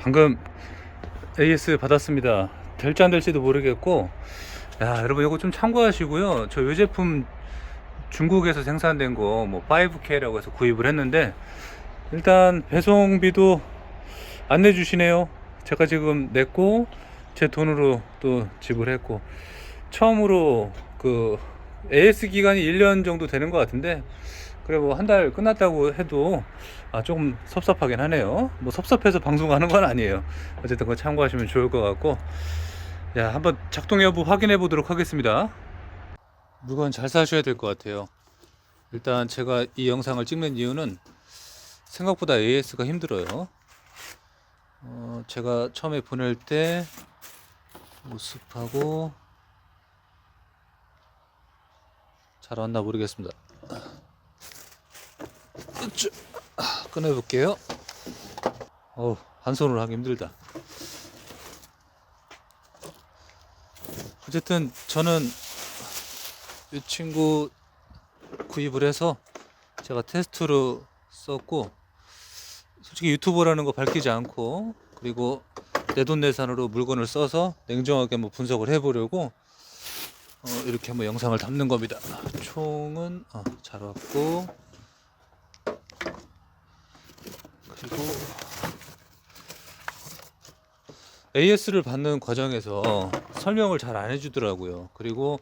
방금 AS 받았습니다. 될지 안 될지도 모르겠고, 야, 여러분 이거 좀 참고하시고요. 저 이 제품 중국에서 생산된 거 뭐 5K라고 해서 구입을 했는데 일단 배송비도 안 내주시네요. 제가 지금 냈고 제 돈으로 또 지불했고 처음으로 그 AS 기간이 1년 정도 되는 것 같은데 그래 뭐 한 달 끝났다고 해도 아 조금 섭섭하긴 하네요. 뭐 섭섭해서 방송하는 건 아니에요. 어쨌든 그거 참고하시면 좋을 것 같고 야 한번 작동 여부 확인해 보도록 하겠습니다. 물건 잘 사셔야 될 것 같아요. 일단 제가 이 영상을 찍는 이유는 생각보다 AS가 힘들어요. 어, 제가 처음에 보낼 때 모습하고 잘 왔나 모르겠습니다. 으쌰. 아, 꺼내볼게요. 어우, 한 손으로 하기 힘들다. 어쨌든 저는 이 친구 구입을 해서 제가 테스트로 썼고 솔직히 유튜버라는 거 밝히지 않고 그리고 내돈내산으로 물건을 써서 냉정하게 한번 분석을 해보려고 어, 이렇게 한번 영상을 담는 겁니다. 총은 어, 잘 왔고 그리고 AS를 받는 과정에서 설명을 잘 안 해주더라고요. 그리고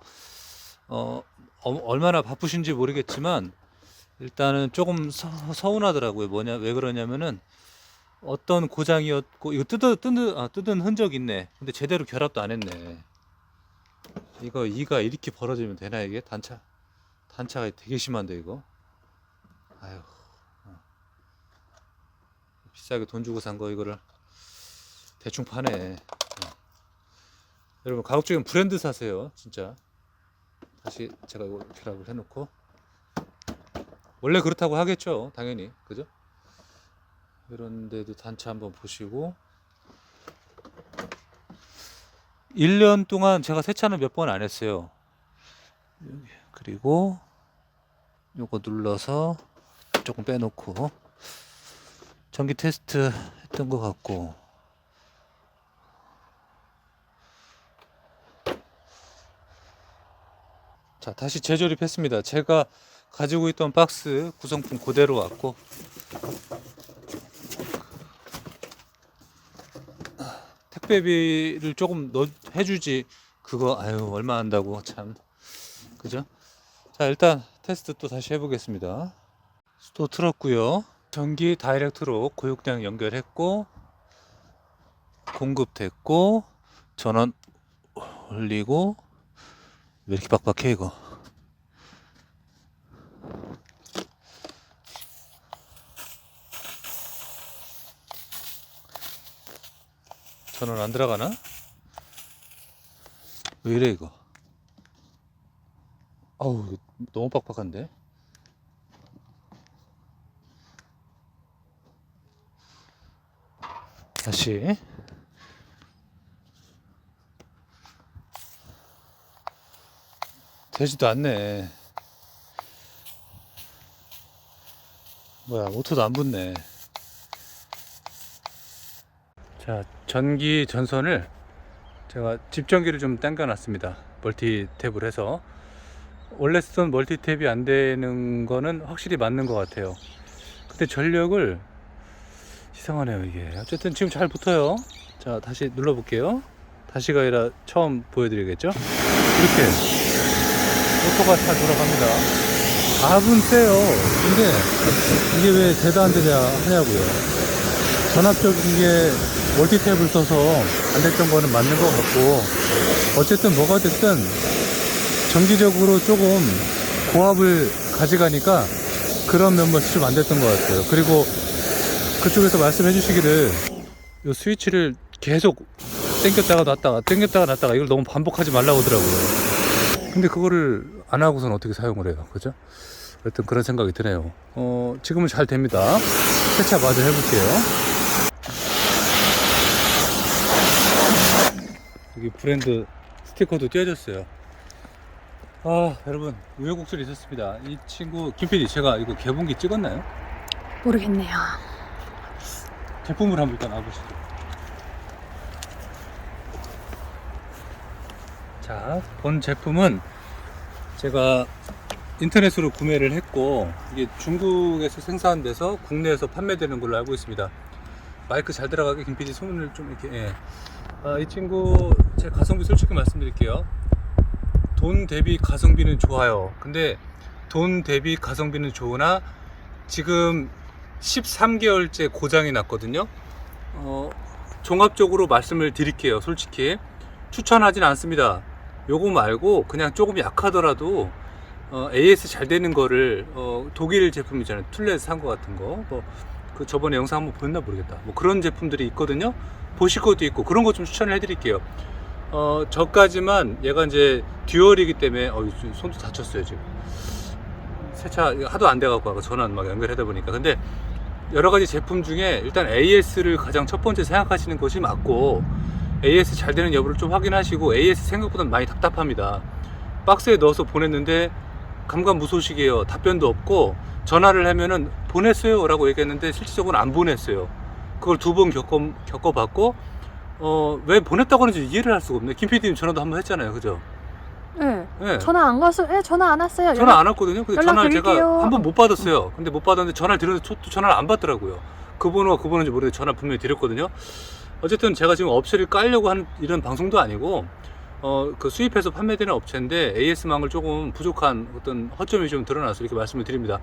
어, 어, 얼마나 바쁘신지 모르겠지만 일단은 조금 서, 서운하더라고요. 뭐냐 왜 그러냐면은 어떤 고장이었고 이거 뜯어 뜯은 아, 뜯은 흔적 있네. 근데 제대로 결합도 안 했네. 이거 이가 이렇게 벌어지면 되나 이게 단차 단차가 되게 심한데 이거. 아유 싸게 돈 주고 산 거 이거를 대충 파네. 어. 여러분 가급적이면 브랜드 사세요 진짜. 다시 제가 이거 결합을 해놓고 원래 그렇다고 하겠죠 당연히 그죠 이런데도 단차 한번 보시고 1년 동안 제가 세차는 몇 번 안 했어요 그리고 요거 눌러서 조금 빼놓고 전기 테스트 했던 것 같고 자, 다시 재조립했습니다. 제가 가지고 있던 박스 구성품 그대로 왔고 택배비를 조금 넣 해주지 그거 아유 얼마 한다고 참 그죠? 자 일단 테스트 또 다시 해보겠습니다. 또 틀었고요. 전기 다이렉트로 고육량 연결했고 공급됐고 전원 올리고 왜 이렇게 빡빡해 이거? 전원 안 들어가나? 왜 이래 이거? 아우 너무 빡빡한데 다시 되지도 않네. 뭐야, 오토도 안 붙네. 자, 전기 전선을 제가 집전기를 좀 당겨 놨습니다. 멀티 탭을 해서. 원래 쓰던 멀티 탭이 안 되는 거는 확실히 맞는 것 같아요. 근데 전력을 이상하네요, 이게. 어쨌든 지금 잘 붙어요. 자, 다시 눌러볼게요. 다시가 아니라 처음 보여드리겠죠? 이렇게. 오토가 잘 돌아갑니다. 갑은 세요. 근데 이게 왜안 되냐 하냐고요. 전압적인 게 멀티탭을 써서 안 됐던 거는 맞는 것 같고 어쨌든 뭐가 됐든 정기적으로 조금 고압을 가져가니까 그런 면모이 좀안 됐던 것 같아요. 그리고 그쪽에서 말씀해 주시기를 이 스위치를 계속 당겼다가 놨다가 당겼다가 놨다가 이걸 너무 반복하지 말라고 하더라고요. 근데 그거를 안 하고선 어떻게 사용을 해요? 그죠? 하여튼 그런 생각이 드네요. 어, 지금은 잘 됩니다. 세차 마저 해볼게요. 여기 브랜드 스티커도 띄어졌어요. 아, 여러분, 우여곡절이 있었습니다. 이 친구, 김PD, 제가 이거 개봉기 찍었나요? 모르겠네요. 제품을 한번 일단 알아보시죠. 자, 본 제품은 제가 인터넷으로 구매를 했고 이게 중국에서 생산돼서 국내에서 판매되는 걸로 알고 있습니다. 마이크 잘 들어가게 김PD 소문을 좀 이렇게 예. 아, 이 친구 제 가성비 솔직히 말씀드릴게요. 돈 대비 가성비는 좋아요. 근데 돈 대비 가성비는 좋으나 지금 13개월째 고장이 났거든요. 어, 종합적으로 말씀을 드릴게요. 솔직히 추천하진 않습니다. 요거 말고 그냥 조금 약하더라도 어, AS 잘 되는 거를 어, 독일 제품 있잖아요. 툴렛 산거 같은 거. 뭐 그 저번에 영상 한번 보였나 모르겠다. 뭐 그런 제품들이 있거든요. 보실 것도 있고 그런 거 좀 추천을 해드릴게요. 어, 저까지만 얘가 이제 듀얼이기 때문에 어, 손도 다쳤어요 지금. 세차 하도 안 돼갖고 아까 전화 막 연결하다 보니까 근데 여러 가지 제품 중에 일단 AS를 가장 첫 번째 생각하시는 것이 맞고 AS 잘 되는 여부를 좀 확인하시고 AS 생각보다 많이 답답합니다. 박스에 넣어서 보냈는데 감감 무소식이에요. 답변도 없고 전화를 하면은 보냈어요 라고 얘기했는데 실질적으로 안 보냈어요. 그걸 두 번 겪어, 겪어봤고 어, 왜 보냈다고 하는지 이해를 할 수가 없네. 김 PD님 전화도 한번 했잖아요. 그죠? 네. 네. 전화 안 갔어. 예, 전화 안 왔어요. 전화 안 왔거든요. 근데 연락 전화를 드릴게요. 제가 한 번 못 받았어요. 근데 못 받았는데 전화를 드렸는데 또 전화를 안 받더라고요. 그 번호가 그 번호인지 모르겠는데 전화 분명히 드렸거든요. 어쨌든 제가 지금 업체를 깔려고 하는 이런 방송도 아니고 어, 그 수입해서 판매되는 업체인데 AS망을 조금 부족한 어떤 허점이 좀 드러나서 이렇게 말씀을 드립니다.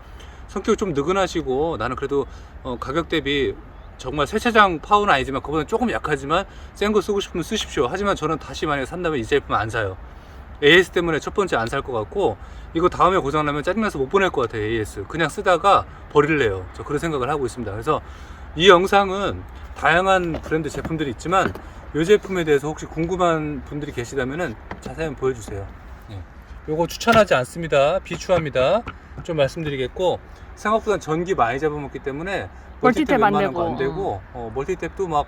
성격이 좀 느긋하시고 나는 그래도 어, 가격 대비 정말 세차장 파워는 아니지만 그보다 조금 약하지만 센 거 쓰고 싶으면 쓰십시오. 하지만 저는 다시 만약에 산다면 이 제품 안 사요. AS 때문에 첫 번째 안 살 것 같고 이거 다음에 고장나면 짜증나서 못 보낼 것 같아요 AS 그냥 쓰다가 버릴래요. 저 그런 생각을 하고 있습니다. 그래서 이 영상은 다양한 브랜드 제품들이 있지만 이 제품에 대해서 혹시 궁금한 분들이 계시다면 자세히 보여주세요. 예. 요거 추천하지 않습니다. 비추합니다. 좀 말씀드리겠고 생각보다 전기 많이 잡아먹기 때문에 멀티탭 안 웬만한 거안 되고. 되고 어, 멀티탭도 막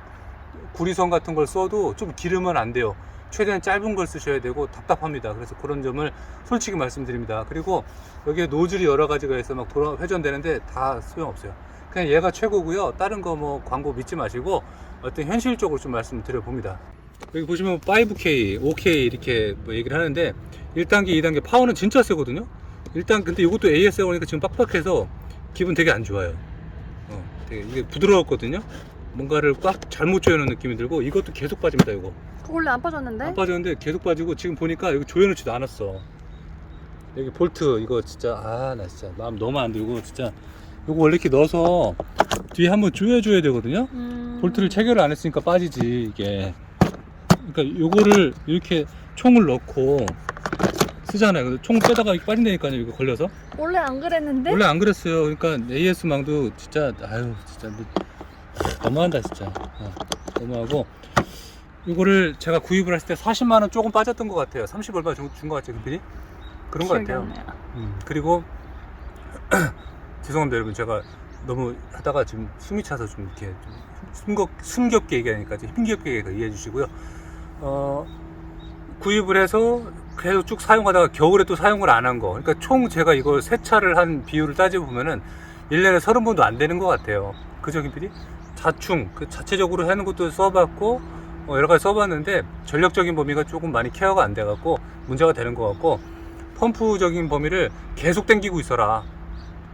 구리선 같은 걸 써도 좀 기르면 안 돼요 최대한 짧은 걸 쓰셔야 되고 답답합니다. 그래서 그런 점을 솔직히 말씀드립니다. 그리고 여기에 노즐이 여러 가지가 있어 막 돌아 회전되는데 다 소용없어요. 그냥 얘가 최고고요. 다른 거 뭐 광고 믿지 마시고 어떤 현실적으로 좀 말씀드려 봅니다. 여기 보시면 5K, 5K 이렇게 뭐 얘기를 하는데 1단계, 2단계 파워는 진짜 세거든요. 일단 근데 이것도 AS가 오니까 지금 빡빡해서 기분 되게 안 좋아요. 어, 되게 이게 부드러웠거든요. 뭔가를 꽉 잘못 조여놓은 느낌이 들고 이것도 계속 빠집니다. 이거. 그거 원래 안 빠졌는데? 안 빠졌는데 계속 빠지고 지금 보니까 여기 조여놓지도 않았어. 여기 볼트 이거 진짜 아 나 진짜 마음 너무 안 들고 진짜 이거 원래 이렇게 넣어서 뒤에 한번 조여줘야 되거든요. 음... 볼트를 체결을 안 했으니까 빠지지 이게. 그러니까 요거를 이렇게 총을 넣고 쓰잖아요. 총 빼다가 빠진다니까요. 이거 걸려서. 원래 안 그랬는데? 원래 안 그랬어요. 그러니까 AS망도 진짜 아유 진짜 뭐, 너무한다 진짜. 어, 너무하고 이거를 제가 구입을 했을 때 40만 원 조금 빠졌던 것 같아요. 30 얼마 준 것 같아요, 금필이? 그런 것 같아요. 음, 그리고 죄송합니다, 여러분. 제가 너무 하다가 지금 숨이 차서 좀 이렇게 좀 숨겹, 숨겹게 얘기하니까 좀 힘겹게 이해해 주시고요. 어, 구입을 해서 계속 쭉 사용하다가 겨울에 또 사용을 안 한 거. 그러니까 총 제가 이걸 세차를 한 비율을 따지고 보면은 1년에 30번도 안 되는 것 같아요. 그죠, 김PD? 자충, 그 자체적으로 하는 것도 써봤고, 어, 여러 가지 써봤는데, 전력적인 범위가 조금 많이 케어가 안 돼갖고, 문제가 되는 것 같고, 펌프적인 범위를 계속 당기고 있어라.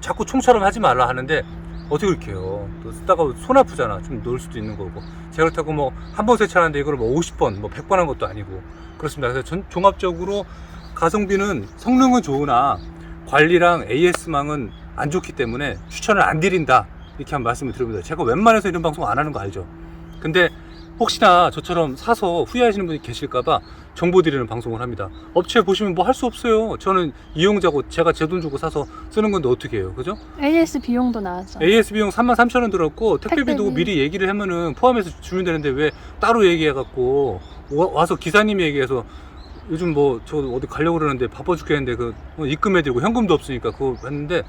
자꾸 총처럼 하지 말라 하는데, 어떻게 그렇게 해요? 또 쓰다가 손 아프잖아. 좀 놓을 수도 있는 거고. 제가 그렇다고 뭐, 한 번 세차하는데 이걸 뭐 50번, 뭐 100번 한 것도 아니고. 그렇습니다. 그래서 전, 종합적으로 가성비는 성능은 좋으나 관리랑 AS망은 안 좋기 때문에 추천을 안 드린다. 이렇게 한 말씀을 드립니다. 제가 웬만해서 이런 방송 안 하는 거 알죠? 근데 혹시나 저처럼 사서 후회하시는 분이 계실까봐 정보 드리는 방송을 합니다. 업체 보시면 뭐 할 수 없어요. 저는 이용자고 제가 제 돈 주고 사서 쓰는 건데 어떻게 해요? 그죠? AS 비용도 나왔어. AS 비용 3만 3천 원 들었고 택배비도 택배비. 미리 얘기를 하면은 포함해서 주면 되는데 왜 따로 얘기해갖고 와- 와서 기사님이 얘기해서 요즘 뭐 저 어디 가려고 그러는데 바빠 죽겠는데 그 어, 입금해드리고 현금도 없으니까 그거 했는데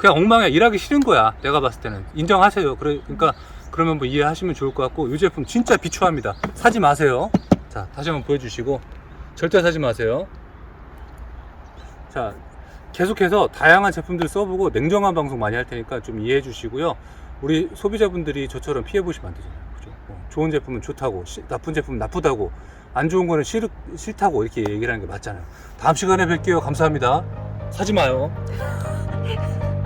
그냥 엉망이야 일하기 싫은 거야 내가 봤을 때는 인정하세요 그러니까 그러면 뭐 이해하시면 좋을 것 같고 이 제품 진짜 비추합니다 사지 마세요 자 다시 한번 보여주시고 절대 사지 마세요 자 계속해서 다양한 제품들 써보고 냉정한 방송 많이 할 테니까 좀 이해해 주시고요. 우리 소비자분들이 저처럼 피해 보시면 안 되잖아요. 그죠? 어, 좋은 제품은 좋다고, 시- 나쁜 제품은 나쁘다고 안 좋은 거는 싫, 싫다고 이렇게 얘기를 하는 게 맞잖아요. 다음 시간에 뵐게요. 감사합니다. 사지 마요.